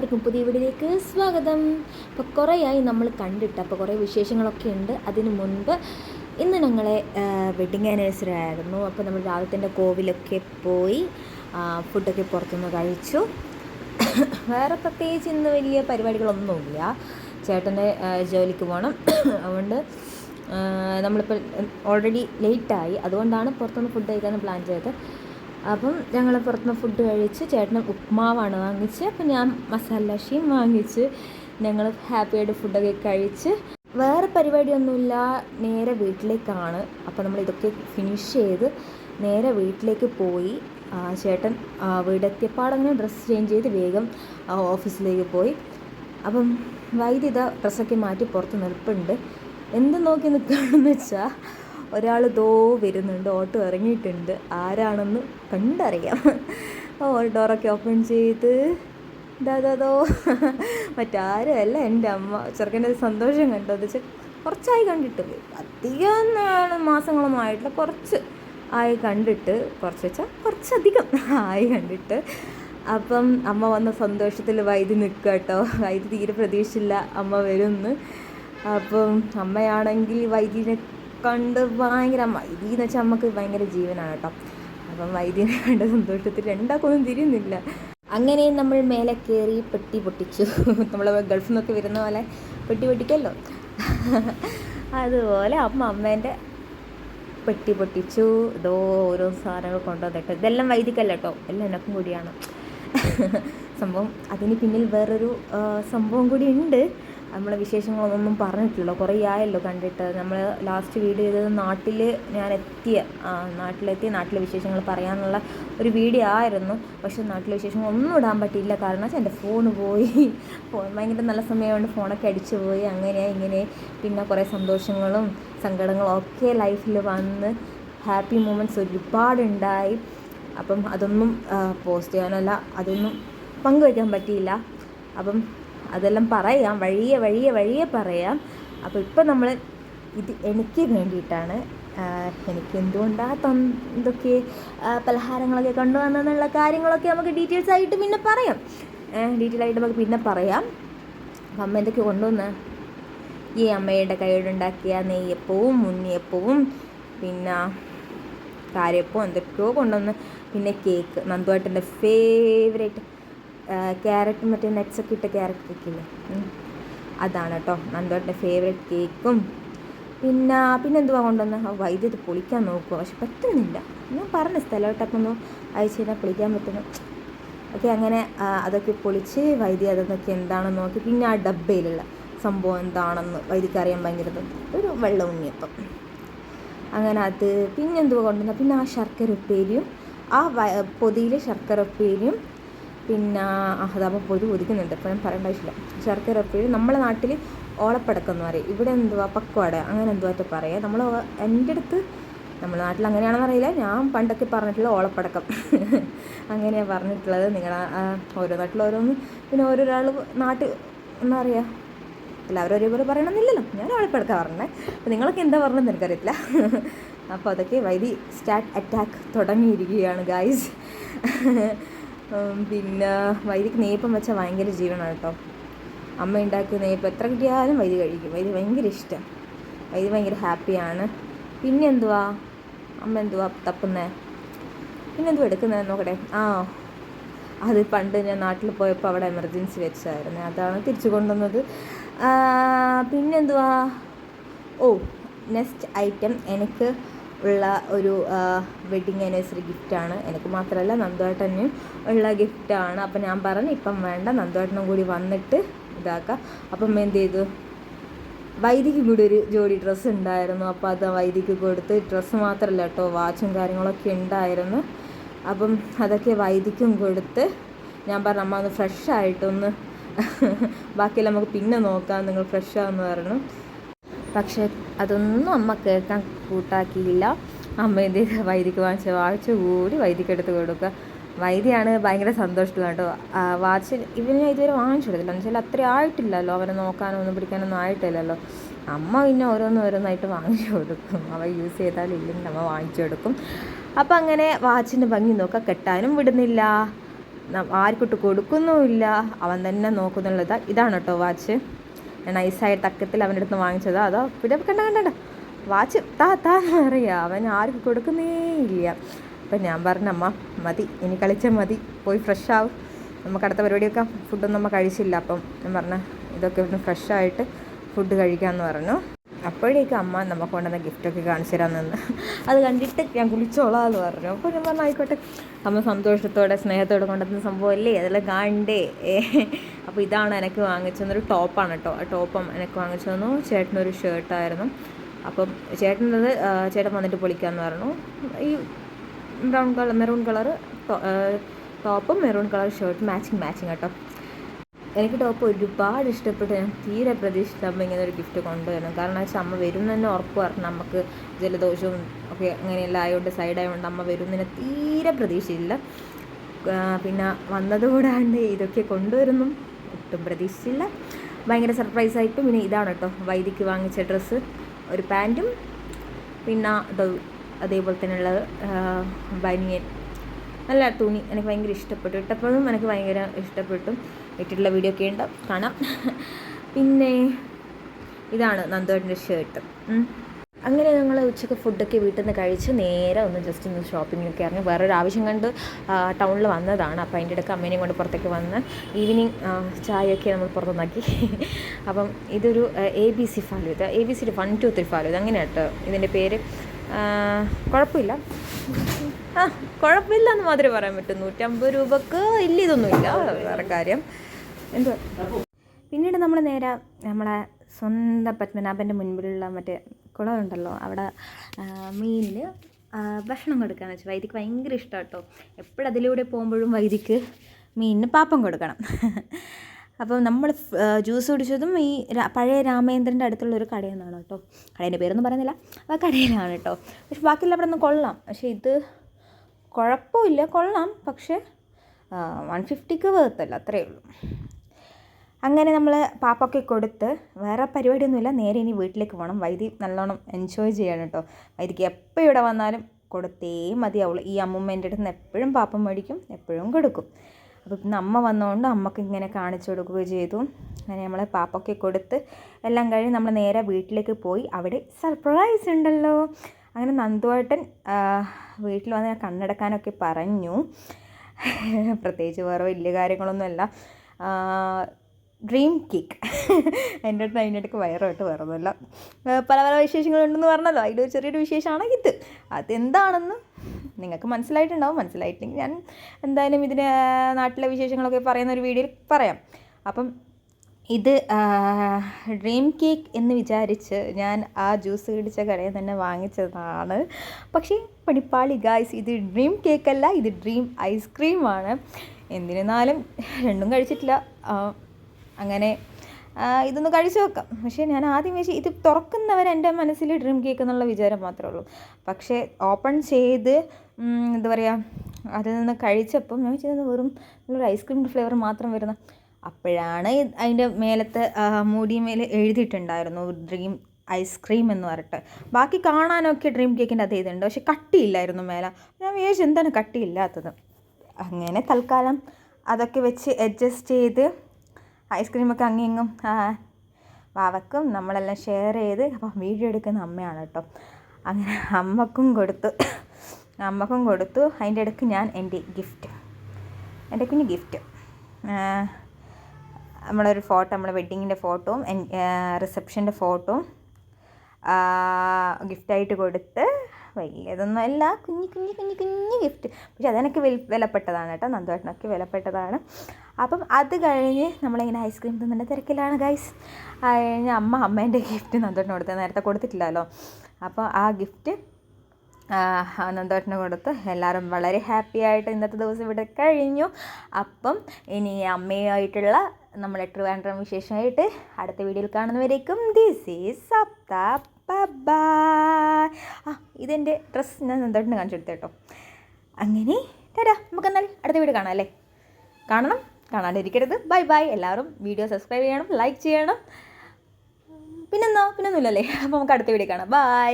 എല്ലാവർക്കും പുതിയ വീഡിയോയിലേക്ക് സ്വാഗതം. ഇപ്പോൾ കുറേയായി നമ്മൾ കണ്ടിട്ട് അപ്പോൾ കുറേ വിശേഷങ്ങളൊക്കെ ഉണ്ട്. അതിന് മുൻപ് ഇന്ന് ഞങ്ങളെ വെഡിങ് ആനിവേഴ്സറി ആയിരുന്നു. അപ്പോൾ നമ്മൾ രാവിലത്തെ കോവിലൊക്കെ പോയി ഫുഡൊക്കെ പുറത്തുനിന്ന് കഴിച്ചു. വേറെ പ്രത്യേകിച്ച് ഇന്ന് വലിയ പരിപാടികളൊന്നുമില്ല ചേട്ടന്റെ ജോലിക്ക് പോകണം അതുകൊണ്ട് നമ്മളിപ്പോൾ ഓൾറെഡി ലേറ്റായി അതുകൊണ്ടാണ് പുറത്തുനിന്ന് ഫുഡ് കഴിക്കാൻ പ്ലാൻ ചെയ്തത്. അപ്പം ഞങ്ങൾ പുറത്തുനിന്ന് ഫുഡ് കഴിച്ച് ചേട്ടന് ഉപ്മാവാണ് വാങ്ങിച്ച് അപ്പം ഞാൻ മസാല ലഷിയും വാങ്ങിച്ച് ഞങ്ങൾ ഹാപ്പിയായിട്ട് ഫുഡൊക്കെ കഴിച്ച് വേറെ പരിപാടിയൊന്നുമില്ല നേരെ വീട്ടിലേക്കാണ്. അപ്പോൾ നമ്മൾ ഇതൊക്കെ ഫിനിഷ് ചെയ്ത് നേരെ വീട്ടിലേക്ക് പോയി. ചേട്ടൻ വീടെത്തിയപ്പാടങ്ങനെ ഡ്രസ്സ് ചേഞ്ച് ചെയ്ത് വേഗം ഓഫീസിലേക്ക് പോയി. അപ്പം വൈദ്യുത ഡ്രസ്സൊക്കെ മാറ്റി പുറത്ത് നിൽപ്പുണ്ട് എന്ത് നോക്കി നിൽക്കുകയാണെന്ന് വെച്ചാൽ ഒരാൾ ദോ വരുന്നുണ്ട് ഓട്ടോ ഇറങ്ങിയിട്ടുണ്ട്. ആരാണെന്ന് കണ്ടറിയാം. ഓ ഡോറൊക്കെ ഓപ്പൺ ചെയ്ത് ദാ ദാ ദോ. മറ്റാരും അല്ല എന്റെ അമ്മ. ചെറുക്കന്റെ സന്തോഷം കണ്ടോ. എന്ന് വെച്ചാൽ കുറച്ചായി കണ്ടിട്ട് അധികം ആയിട്ടില്ല. കുറച്ച് ആയി കണ്ടിട്ട് കുറച്ച് വെച്ചാൽ കുറച്ചധികം ആയി കണ്ടിട്ട്. അപ്പം അമ്മ വന്ന സന്തോഷത്തിൽ വൈദ്യു നിൽക്കുക കേട്ടോ. വൈദ്യു തീരെ പ്രതീക്ഷയില്ല അമ്മ വരുമെന്ന്. അപ്പം അമ്മയാണെങ്കിൽ വൈദ്യനെ കണ്ട് ഭയങ്കര വൈദ്യ എന്ന് വെച്ചാൽ നമുക്ക് ഭയങ്കര ജീവനാണ് കേട്ടോ അപ്പം വൈദ്യനെ കണ്ട സന്തോഷത്തിൽ രണ്ടാക്കൊന്നും തിരിയുന്നില്ല. അങ്ങനെ നമ്മൾ മേലെ കയറി പെട്ടി പൊട്ടിച്ചു. നമ്മൾ ഗൾഫിൽ നിന്നൊക്കെ വരുന്ന പോലെ പെട്ടി പൊട്ടിക്കല്ലോ. അതുപോലെ അമ്മ അമ്മേന്റെ പെട്ടി പൊട്ടിച്ചു. ഇതോ ഓരോ സാധനങ്ങൾ കൊണ്ടുവന്നിട്ട്. ഇതെല്ലാം വൈദികല്ല കേട്ടോ എല്ലാം എനക്കും കൂടിയാണ്. സംഭവം അതിന് പിന്നിൽ വേറൊരു സംഭവം കൂടി ഉണ്ട്. നമ്മളെ വിശേഷങ്ങളൊന്നും പറഞ്ഞിട്ടില്ല. കുറേ ആയല്ലോ കണ്ടിട്ട്. നമ്മൾ ലാസ്റ്റ് വീഡിയോ ചെയ്തത് നാട്ടിൽ ഞാൻ എത്തിയ നാട്ടിലെത്തിയ നാട്ടിലെത്തി നാട്ടിലെ വിശേഷങ്ങൾ പറയാനുള്ള ഒരു വീഡിയോ ആയിരുന്നു. പക്ഷേ നാട്ടിലെ വിശേഷങ്ങൾ ഒന്നും ഇടാൻ പറ്റിയില്ല. കാരണം വെച്ചാൽ എന്റെ ഫോൺ പോയി. ഫോൺ ഭയങ്കര നല്ല സമയമുണ്ട് ഫോണൊക്കെ അടിച്ചു പോയി. അങ്ങനെ ഇങ്ങനെ പിന്നെ കുറേ സന്തോഷങ്ങളും സങ്കടങ്ങളും ഒക്കെ ലൈഫിൽ വന്ന് ഹാപ്പി മൂമെന്റ്സ് ഒരുപാടുണ്ടായി. അപ്പം അതൊന്നും പോസ്റ്റ് ചെയ്യാനല്ല അതൊന്നും പങ്കുവയ്ക്കാൻ പറ്റിയില്ല. അപ്പം അതെല്ലാം പറയാം വഴിയെ വഴിയെ വഴിയെ പറയാം. അപ്പോൾ ഇപ്പം നമ്മൾ ഇത് എനിക്ക് വേണ്ടിയിട്ടാണ് എനിക്ക് എന്തുകൊണ്ടാണ് എന്തൊക്കെ പലഹാരങ്ങളൊക്കെ കൊണ്ടുവന്നെന്നുള്ള കാര്യങ്ങളൊക്കെ നമുക്ക് ഡീറ്റെയിൽസ് ആയിട്ട് പിന്നെ പറയാം. ഡീറ്റെയിൽ ആയിട്ട് നമുക്ക് പിന്നെ പറയാം. അപ്പം അമ്മ എന്തൊക്കെ കൊണ്ടുവന്ന്? ഈ അമ്മയുടെ കൈയോടുണ്ടാക്കിയ നെയ്യപ്പവും ഉണ്ണിയപ്പവും പിന്നെ കാര്യപ്പവും എന്തൊക്കെയോ കൊണ്ടുവന്ന് പിന്നെ കേക്ക് നന്ദുവായിട്ടെന്റെ ഫേവറേറ്റ് ക്യാരറ്റ് മറ്റേ നട്ട്സൊക്കെ ഇട്ട ക്യാരറ്റ് കേക്കില്ലേ. അതാണ് കേട്ടോ നന്ദുവായിട്ടെ ഫേവറേറ്റ് കേക്കും പിന്നെ പിന്നെ എന്തുവാ കൊണ്ടുവന്ന്? വൈദ്യുതി പൊളിക്കാൻ നോക്കുക പക്ഷെ പറ്റുന്നില്ല. ഞാൻ പറഞ്ഞ സ്ഥലമായിട്ടൊക്കെ ഒന്ന് അയച്ചു കഴിഞ്ഞാൽ പൊളിക്കാൻ പറ്റുന്നു. ഓക്കെ അങ്ങനെ അതൊക്കെ പൊളിച്ച് വൈദ്യ അതൊക്കെ എന്താണെന്ന് നോക്കി. പിന്നെ ആ ഡബ്ബയിലുള്ള സംഭവം എന്താണെന്ന് വൈദ്യക്ക് അറിയാൻ ഭയങ്കര. ഒരു വെള്ള ഉണ്ണിയപ്പം അങ്ങനെ അത് പിന്നെ എന്തുവാ കൊണ്ടുവന്ന? പിന്നെ ആ ശർക്കര ഉപ്പേരിയും ആ പൊതിയിൽ ശർക്കര ഉപ്പേരിയും പിന്നെ ആ, പൊതു ഒതുക്കുന്നുണ്ട്. ഇപ്പം ഞാൻ പറയേണ്ട ആവശ്യമില്ല ശർക്കര ഉപ്പേരി നമ്മളെ നാട്ടിൽ ഓളപ്പടക്കം എന്ന് പറയും ഇവിടെ എന്തുവാ? പക്വാട. അങ്ങനെ എന്തുവാറ്റ പറയാം? നമ്മൾ എന്റെ അടുത്ത് നമ്മുടെ നാട്ടിൽ അങ്ങനെയാണെന്ന് അറിയില്ല. ഞാൻ പണ്ടൊക്കെ പറഞ്ഞിട്ടുള്ള ഓളപ്പടക്കം. അങ്ങനെയാണ് പറഞ്ഞിട്ടുള്ളത്. നിങ്ങളുടെ ഓരോ നാട്ടിൽ ഓരോന്ന് പിന്നെ ഓരോരാൾ നാട്ടിൽ എന്താ പറയുക എല്ലാവരും ഒരേപോലെ പറയണമെന്നില്ലല്ലോ ഞാൻ ഓളപ്പടക്കം പറഞ്ഞത് അപ്പോൾ നിങ്ങളൊക്കെ എന്താ പറഞ്ഞതെന്ന് എനിക്കറിയത്തില്ല. അപ്പോൾ അതൊക്കെ വൈദി സ്റ്റാർട്ട് അറ്റാക്ക് തുടങ്ങിയിരിക്കുകയാണ് ഗായ്സ്. പിന്നെ വൈദിക്ക് നെയ്പ്പം വെച്ചാൽ ഭയങ്കര ജീവനാണ് കേട്ടോ. അമ്മ ഉണ്ടാക്കിയ നെയ്പ്പം എത്ര കിട്ടിയാലും വൈദി കഴിക്കും. വൈദി ഭയങ്കര ഇഷ്ടം. വൈദി ഭയങ്കര ഹാപ്പിയാണ് പിന്നെ എന്തുവാ? അമ്മ എന്തുവാ തപ്പുന്നേ? പിന്നെ എന്തുവാ എടുക്കുന്നത് നോക്കട്ടെ. ആ അത് പണ്ട് ഞാൻ നാട്ടിൽ പോയപ്പോൾ അവിടെ എമർജൻസി വെച്ചായിരുന്നു. അതാണ് തിരിച്ചു കൊണ്ടുവന്നത്. പിന്നെന്തുവാ ഓ നെക്സ്റ്റ് ഐറ്റം എനിക്ക് ഉള്ള ഒരു വെഡിങ് ആനിവേഴ്സറി ഗിഫ്റ്റാണ് എനിക്ക് മാത്രമല്ല നന്ദുവേട്ടനും ഉള്ള ഗിഫ്റ്റാണ് അപ്പം ഞാൻ പറഞ്ഞു ഇപ്പം വേണ്ട നന്ദുവേട്ടനും കൂടി വന്നിട്ട് ഇതാക്കാം. അപ്പം എന്ത് ചെയ്തു? വൈദിക്കും കൂടി ഒരു ജോഡി ഡ്രസ്സ് ഉണ്ടായിരുന്നു. അപ്പോൾ അത് വൈദിക്ക് കൊടുത്ത് ഡ്രസ്സ് മാത്രമല്ല കേട്ടോ വാച്ചും കാര്യങ്ങളൊക്കെ ഉണ്ടായിരുന്നു. അപ്പം അതൊക്കെ വൈദിക്കും കൊടുത്ത് ഞാൻ പറഞ്ഞു അമ്മ ഒന്ന് ഫ്രഷ് ആയിട്ടൊന്ന് ബാക്കിയെല്ലാം നമുക്ക് പിന്നെ നോക്കാം നിങ്ങൾ ഫ്രഷ് ആവുമെന്ന് പറഞ്ഞു. പക്ഷെ അതൊന്നും അമ്മ കേൾക്കാൻ കൂട്ടാക്കിയില്ല. അമ്മ എന്ത് ചെയ്ത്? വൈദിക്ക് വാങ്ങിച്ച വാച്ച് കൂടി വൈദിക്ക് എടുത്ത് കൊടുക്കുക. വൈദ്യാണ് ഭയങ്കര സന്തോഷത്തിലാണ് കേട്ടോ വാച്ച് ഇവന് ഇതുവരെ വാങ്ങിച്ചു കൊടുത്തില്ല എന്ന് വെച്ചാൽ അത്ര ആയിട്ടില്ലല്ലോ. അവനെ നോക്കാനോ ഒന്നും പിടിക്കാനൊന്നും ആയിട്ടില്ലല്ലോ. അമ്മ പിന്നെ ഓരോന്ന് ഓരോന്നായിട്ട് വാങ്ങിച്ചു കൊടുക്കും. അവ യൂസ് ചെയ്താലും ഇല്ലെങ്കിൽ അമ്മ വാങ്ങിച്ചു കൊടുക്കും. അപ്പം അങ്ങനെ വാച്ചിന് ഭംഗി നോക്കുക കെട്ടാനും വിടുന്നില്ല. ആർക്കിട്ട് കൊടുക്കുന്നുമില്ല. അവൻ തന്നെ നോക്കുന്നുള്ളത് ഇതാണ് കേട്ടോ വാച്ച്. നൈസായ തക്കത്തിൽ അവന്റെ അടുത്ത് വാങ്ങിച്ചതാ. അതോ പിന്നെ കണ്ട കണ്ട. വാച്ച് താ താ അറിയാം അവൻ ആർക്കും കൊടുക്കുന്നേ ഇല്ല. അപ്പം ഞാൻ പറഞ്ഞമ്മ മതി. ഇനി കളിച്ചാൽ മതി. പോയി ഫ്രഷ് ആവും. നമുക്ക് അടുത്ത പരിപാടിയൊക്കെ ഫുഡൊന്നും നമ്മൾ കഴിച്ചില്ല. അപ്പം ഞാൻ പറഞ്ഞ ഇതൊക്കെ ഒന്ന് ഫ്രഷ് ആയിട്ട് ഫുഡ് കഴിക്കാമെന്ന് പറഞ്ഞു. അപ്പോഴേക്കും അമ്മ നമുക്ക് കൊണ്ടുവന്ന ഗിഫ്റ്റൊക്കെ കാണിച്ചു തരാൻ നിന്ന് അത് കണ്ടിട്ട് ഞാൻ കുളിച്ചോളാം എന്ന് പറഞ്ഞു. അപ്പോൾ ഞാൻ പറഞ്ഞു ആയിക്കോട്ടെ. അമ്മ സന്തോഷത്തോടെ സ്നേഹത്തോടെ കൊണ്ടുവന്ന സംഭവമല്ലേ? അതെല്ലാം കാണണ്ടേ അപ്പോൾ ഇതാണ് എനിക്ക് വാങ്ങിച്ചു തന്നൊരു ടോപ്പാണ് കേട്ടോ. ആ ടോപ്പം എനിക്ക് വാങ്ങിച്ചു തന്നു. ചേട്ടനൊരു ഷർട്ടായിരുന്നു അപ്പം ചേട്ടനത് ചേട്ടൻ വന്നിട്ട് പൊളിക്കാമെന്ന് പറഞ്ഞു. ഈ ബ്രൗൺ കളർ മെറൂൺ കളർ ടോപ്പും maroon colour shirt matching matching കേട്ടോ. എനിക്ക് ടോപ്പ് ഒരുപാട് ഇഷ്ടപ്പെട്ടു. ഞാൻ തീരെ പ്രതീക്ഷിച്ചില്ല അമ്മ ഇങ്ങനെ ഒരു ഗിഫ്റ്റ് കൊണ്ടുവരണം. കാരണം വെച്ചാൽ അമ്മ വരും എന്ന് തന്നെ ഉറപ്പ് പറഞ്ഞു നമുക്ക് ജലദോഷവും ഒക്കെ അങ്ങനെയെല്ലാം ആയതുകൊണ്ട് സൈഡായതുകൊണ്ട് അമ്മ വരും എന്ന് തീരെ പ്രതീക്ഷയില്ല പിന്നെ വന്നതുകൂടാണ്ട് ഇതൊക്കെ കൊണ്ടുവരുന്നു. ഒട്ടും പ്രതീക്ഷിച്ചില്ല. ഭയങ്കര സർപ്രൈസായിട്ടും പിന്നെ ഇതാണ് കേട്ടോ വൈദിക്ക് വാങ്ങിച്ച ഡ്രസ്സ് ഒരു പാന്റും പിന്നെ അതേപോലെ തന്നെയുള്ളത് ബനിയൻ. നല്ല തുണി എനിക്ക് ഭയങ്കര ഇഷ്ടപ്പെട്ടു. ഇട്ടപ്പോഴും എനിക്ക് ഭയങ്കര ഇഷ്ടപ്പെട്ടു. ഇട്ടിട്ടുള്ള വീഡിയോ ഒക്കെ ഉണ്ട്. കാണാം. പിന്നെ ഇതാണ് നന്ദുവേട്ടന്റെ ഷർട്ട് അങ്ങനെ ഞങ്ങൾ ഉച്ചയ്ക്ക് ഫുഡൊക്കെ വീട്ടിൽ നിന്ന് കഴിച്ച് നേരെ ഒന്ന് ജസ്റ്റ് ഒന്ന് ഷോപ്പിങ്ങിനൊക്കെ ഇറങ്ങി. വേറൊരു ആവശ്യം കണ്ട് ടൗണിൽ വന്നതാണ്. അപ്പോൾ അതിന്റെ ഇടയ്ക്ക് അമ്മേനെയും കൊണ്ട് പുറത്തേക്ക് വന്ന് ഈവനിങ് ചായയൊക്കെ നമ്മൾ പുറത്തുനിന്നാക്കി. അപ്പം ഇതൊരു A B C falooda A B C one two three fallow ഇത്. അങ്ങനെയാട്ടോ ഇതിന്റെ പേര്. കുഴപ്പമില്ല. ആ കുഴപ്പമില്ല എന്ന് മാത്രമേ പറയാൻ പറ്റൂ. നൂറ്റമ്പത് രൂപക്ക് ഇല്ല ഇതൊന്നുമില്ല. വേറെ കാര്യം. എന്തോ പിന്നീട് നമ്മൾ നേരെ നമ്മളെ സ്വന്തം പത്മനാഭന്റെ മുൻപിലുള്ള മറ്റേ കുളമുണ്ടല്ലോ. അവിടെ മീനിൽ ഭക്ഷണം കൊടുക്കാന്ന് വെച്ചാൽ വൈദിക്ക് ഭയങ്കര ഇഷ്ടം കേട്ടോ എപ്പോഴും അതിലൂടെ പോകുമ്പോഴും വൈദിക്ക് മീനിന് പാപ്പം കൊടുക്കണം. അപ്പോൾ നമ്മൾ ജ്യൂസ് കുടിച്ചതും ഈ പഴയ രാമേന്ദ്രന്റെ അടുത്തുള്ള ഒരു കടയിൽ നിന്നാണ് കേട്ടോ കടേന്റെ പേരൊന്നും പറയുന്നില്ല. ആ കടയിലാണ് കേട്ടോ പക്ഷെ ബാക്കിയുള്ള അവിടെ നിന്ന് കൊള്ളാം. പക്ഷേ ഇത് കുഴപ്പമില്ല കൊള്ളാം. പക്ഷേ വൺ ഫിഫ്റ്റിക്ക് വേർത്തല്ല അത്രയേ ഉള്ളൂ. അങ്ങനെ നമ്മൾ പാപ്പൊക്കെ കൊടുത്ത് വേറെ പരിപാടിയൊന്നുമില്ല നേരെ ഇനി വീട്ടിലേക്ക് പോകണം വൈദി നല്ലോണം എൻജോയ് ചെയ്യണം കേട്ടോ. വൈദിക്ക് എപ്പോൾ ഇവിടെ വന്നാലും കൊടുത്തേ മതിയാവുള്ളൂ ഈ അമ്മൂമ്മേന്റെ അടുത്ത് നിന്ന് എപ്പോഴും പാപ്പം മേടിക്കും എപ്പോഴും കൊടുക്കും. അപ്പോൾ ഇന്ന് അമ്മ വന്നതുകൊണ്ട് അമ്മയ്ക്ക് ഇങ്ങനെ കാണിച്ചു കൊടുക്കുകയും ചെയ്തു. അങ്ങനെ നമ്മൾ പാപ്പൊക്കെ കൊടുത്ത് എല്ലാം കഴിഞ്ഞ് നമ്മൾ നേരെ വീട്ടിലേക്ക് പോയി. അവിടെ സർപ്രൈസ് ഉണ്ടല്ലോ. അങ്ങനെ നന്ദുവേട്ടൻ വീട്ടിൽ വന്ന് കണ്ണടക്കാനൊക്കെ പറഞ്ഞു. പ്രത്യേകിച്ച് വേറെ വലിയ കാര്യങ്ങളൊന്നുമല്ല. ഡ്രീം കേക്ക് എന്റെ അടുത്ത് അതിന്റെ ഇടയ്ക്ക് വയറുമായിട്ട് വേറൊന്നുമല്ല. പല പല വിശേഷങ്ങളുണ്ടെന്ന് പറഞ്ഞല്ലോ. അതിന്റെ ഒരു ചെറിയൊരു വിശേഷമാണ് ഇത്. അതെന്താണെന്ന് നിങ്ങൾക്ക് മനസ്സിലായിട്ടുണ്ടാവും. മനസ്സിലായിട്ടില്ലെങ്കിൽ ഞാൻ എന്തായാലും ഇതിന് നാട്ടിലെ വിശേഷങ്ങളൊക്കെ പറയുന്ന ഒരു വീഡിയോയിൽ പറയാം. അപ്പം ഇത് ഡ്രീം കേക്ക് എന്ന് വിചാരിച്ച് ഞാൻ ആ ജ്യൂസ് കുടിച്ച കടയിൽ തന്നെ വാങ്ങിച്ചതാണ്. പക്ഷേ പണിപ്പാളി ഗായ്സ് ഇത് ഡ്രീം അല്ല ഇത് ഡ്രീം ഐസ്ക്രീമാണ് എന്തിരുന്നാലും രണ്ടും കഴിച്ചിട്ടില്ല. അങ്ങനെ ഇതൊന്ന് കഴിച്ചു നോക്കാം. പക്ഷേ ഞാൻ ആദ്യം വെച്ച് ഇത് തുറക്കുന്നവർ എന്റെ മനസ്സിൽ ഡ്രീം കേക്ക് എന്നുള്ള വിചാരം മാത്രമേ ഉള്ളൂ. പക്ഷേ ഓപ്പൺ ചെയ്ത് എന്താ പറയുക അതിൽ നിന്ന് കഴിച്ചപ്പം ഞാൻ വെച്ചത് വെറും ഐസ്ക്രീമിന്റെ ഫ്ലേവർ മാത്രം വരുന്ന അപ്പോഴാണ് അതിന്റെ മേലത്തെ മൂടി മൂടിമേൽ എഴുതിയിട്ടുണ്ടായിരുന്നു ഡ്രീം ഐസ്ക്രീം എന്ന് പറഞ്ഞിട്ട്. ബാക്കി കാണാനൊക്കെ ഡ്രീം കേക്കിന്റെ അത് ഇതുണ്ട് പക്ഷെ കട്ടിയില്ലായിരുന്നു മേലെ. ഞാൻ വിചാരിച്ചു എന്താണ് കട്ടിയില്ലാത്തത്? അങ്ങനെ തൽക്കാലം അതൊക്കെ വെച്ച് അഡ്ജസ്റ്റ് ചെയ്ത് ഐസ്ക്രീമൊക്കെ അങ്ങിങ്ങും വാവക്കും നമ്മളെല്ലാം ഷെയർ ചെയ്ത് അപ്പം വീഡിയോ എടുക്കുന്ന അമ്മയാണ് കേട്ടോ. അങ്ങനെ അമ്മക്കും കൊടുത്തു. അമ്മക്കും കൊടുത്തു. അതിന്റെ ഇടയ്ക്ക് ഞാൻ എന്റെ ഗിഫ്റ്റ് എന്റെ കുഞ്ഞ് ഗിഫ്റ്റ് നമ്മളൊരു ഫോട്ടോ നമ്മളെ വെഡ്ഡിങ്ങിന്റെ ഫോട്ടോയും റിസപ്ഷന്റെ ഫോട്ടോയും ഗിഫ്റ്റായിട്ട് കൊടുത്ത് വലിയതൊന്നും അല്ല കുഞ്ഞു കുഞ്ഞു കുഞ്ഞു കുഞ്ഞു ഗിഫ്റ്റ്. പക്ഷെ അതെനിക്ക് വില വിലപ്പെട്ടതാണ് കേട്ടോ നന്ദുവേട്ടനൊക്കെ വിലപ്പെട്ടതാണ്. അപ്പം അത് കഴിഞ്ഞ് നമ്മളിങ്ങനെ ഐസ്ക്രീം തിന്നിന്റെ തിരക്കിലാണ് ഗൈസ് കഴിഞ്ഞ് അമ്മ അമ്മേന്റെ ഗിഫ്റ്റ് നന്ദുവേട്ടന് കൊടുത്തത് നേരത്തെ കൊടുത്തിട്ടില്ലല്ലോ. അപ്പോൾ ആ ഗിഫ്റ്റ് നന്ദോട്ടിന് കൊടുത്ത് എല്ലാവരും വളരെ ഹാപ്പി ആയിട്ട് ഇന്നത്തെ ദിവസം ഇവിടെ കഴിഞ്ഞു. അപ്പം ഇനി അമ്മയുമായിട്ടുള്ള നമ്മുടെ ട്രിവാൻഡ്രം വിശേഷമായിട്ട് അടുത്ത വീഡിയോയിൽ കാണുന്നവരേക്കും ദിസ് ഈസ് സപ്ത ബൈ ആ ഇതെന്റെ ഡ്രസ്സ് ഞാൻ നന്ദോട്ടിന് കാണിച്ചു കൊടുത്തു കേട്ടോ. അങ്ങനെ തരാ നമുക്കെന്നാൽ അടുത്ത വീഡിയോ കാണാം അല്ലേ? കാണണം കാണാണ്ടിരിക്കരുത്. ബൈ ബൈ എല്ലാവരും വീഡിയോ സബ്സ്ക്രൈബ് ചെയ്യണം ലൈക്ക് ചെയ്യണം. പിന്നെന്നോ പിന്നൊന്നുമില്ലല്ലേ? അപ്പോൾ നമുക്ക് അടുത്ത വീഡിയോ കാണാം. ബൈ